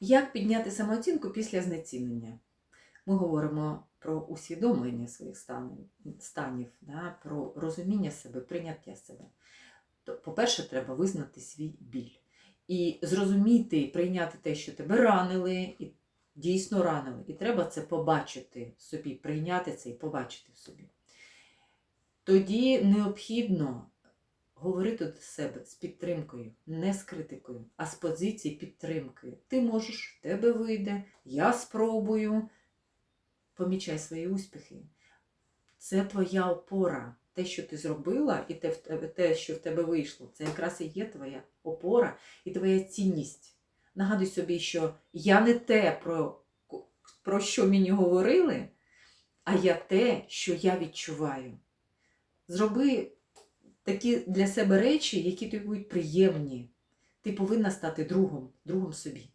Як підняти самооцінку після знецінення? Ми говоримо про усвідомлення своїх станів, станів да, про розуміння себе, прийняття себе. По-перше, треба визнати свій біль. І зрозуміти, прийняти те, що тебе ранили, і дійсно ранили. І треба це побачити в собі, прийняти це і побачити в собі. Тоді необхідно говорити до себе з підтримкою, не з критикою, а з позиції підтримки. Ти можеш, в тебе вийде, я спробую. Помічай свої успіхи. Це твоя опора. Те, що ти зробила, і те, те, що в тебе вийшло, це якраз і є твоя опора і твоя цінність. Нагадуй собі, що я не те, про, про що мені говорили, а я те, що я відчуваю. Зроби такі для себе речі, які тобі будуть приємні. Ти повинна стати другом, другом собі.